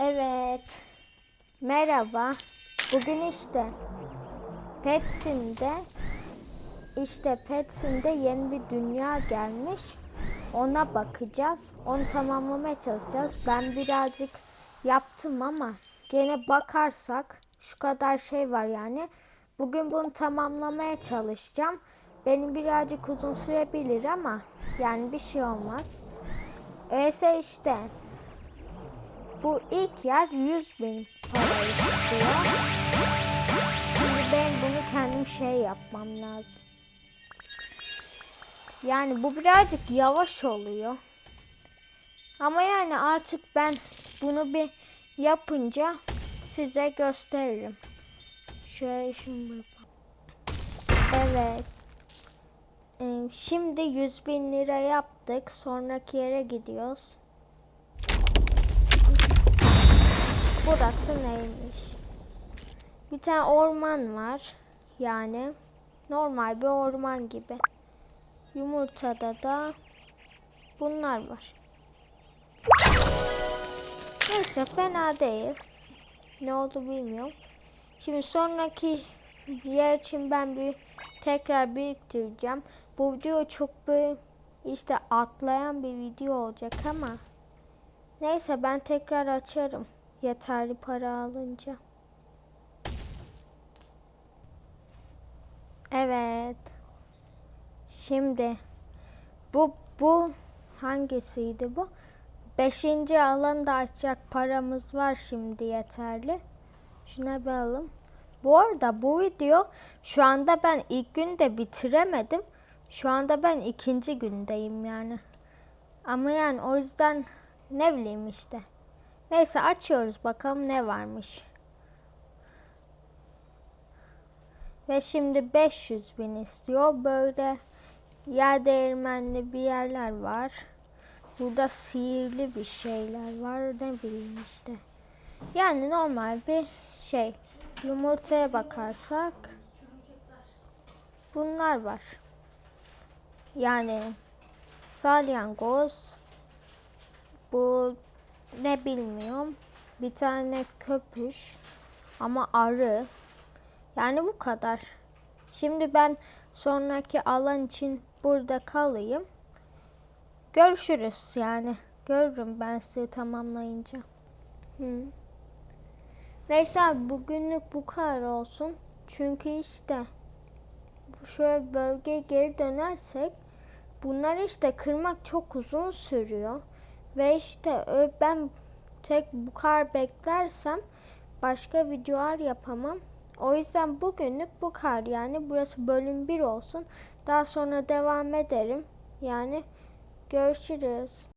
Evet. Merhaba. Bugün işte Petsim'de işte Petsim'de yeni bir dünya gelmiş. Ona bakacağız. Onu tamamlamaya çalışacağız. Ben birazcık yaptım ama gene bakarsak şu kadar şey var yani. Bugün bunu tamamlamaya çalışacağım. Benim birazcık uzun sürebilir ama yani bir şey olmaz. Öyleyse işte bu ilk yer 100 bin para istiyor. Şimdi ben bunu kendim şey yapmam lazım. Yani bu birazcık yavaş oluyor. Ama yani artık ben bunu bir yapınca size gösteririm. Şöyle şimdi yapalım. Evet. Ee, Şimdi 100 bin lira yaptık. Sonraki yere gidiyoruz. Burası neymiş? Bir tane orman var. Yani normal bir orman gibi. Yumurtada da bunlar var. Neyse fena değil. Ne oldu bilmiyorum. Şimdi sonraki yer için ben bir tekrar biriktireceğim. Bu video çok bir işte atlayan bir video olacak ama neyse ben tekrar açarım yeterli para alınca. Evet. Şimdi bu bu hangisiydi bu? Beşinci alanda açacak paramız var şimdi yeterli. Şuna bakalım. Bu arada bu video şu anda ben ilk günde bitiremedim. Şu anda ben ikinci gündeyim yani. Ama yani o yüzden ne bileyim işte. Neyse açıyoruz bakalım ne varmış. Ve şimdi 500 bin istiyor. Böyle yer değirmenli bir yerler var. Burada sihirli bir şeyler var. Ne bileyim işte. Yani normal bir şey. Yumurtaya bakarsak bunlar var. Yani salyangoz bu ne bilmiyorum. Bir tane köpüş ama arı. Yani bu kadar. Şimdi ben sonraki alan için burada kalayım. Görüşürüz yani. Görürüm ben sizi tamamlayınca. Hı. Neyse bugünlük bu kadar olsun. Çünkü işte şöyle bölgeye geri dönersek bunları işte kırmak çok uzun sürüyor. Ve işte ben tek bu kadar beklersem başka videolar yapamam. O yüzden bugünlük bu kadar yani burası bölüm 1 olsun. Daha sonra devam ederim. Yani görüşürüz.